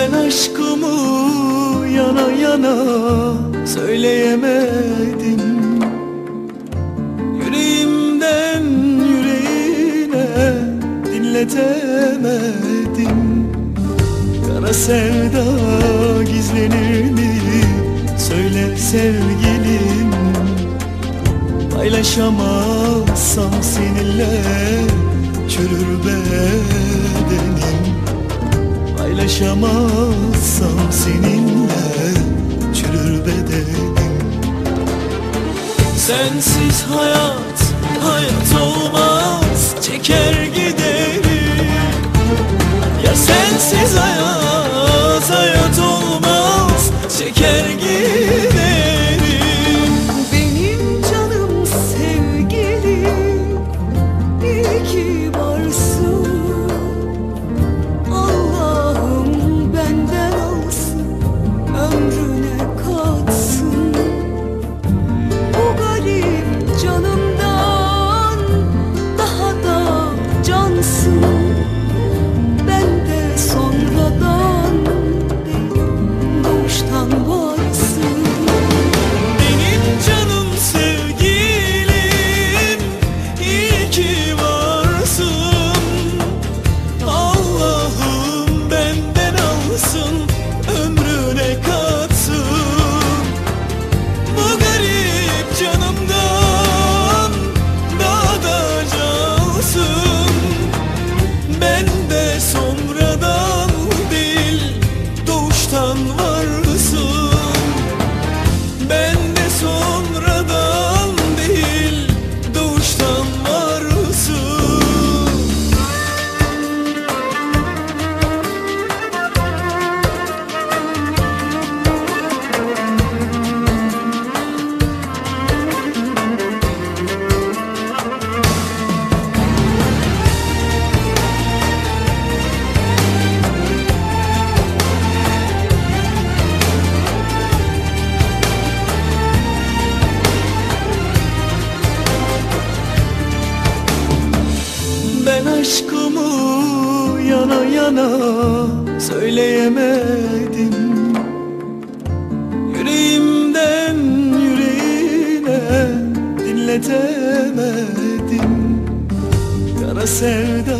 Ben aşkımı yana yana söyleyemedim. Yüreğimden yüreğine dinletemedim. Kara sevda gizlenir mi söyle sevgilim. Paylaşamazsam seninle çürür bedenim Paylaşamazsam seninle çürür bedenim. Sensiz hayat, hayat olmaz Çeker giderim. Ya sensiz hayat, hayat olmaz Çeker giderim aşkımı yana yana söyleyemedim. Yüreğimden yüreğine dinletemedim. Kara sevda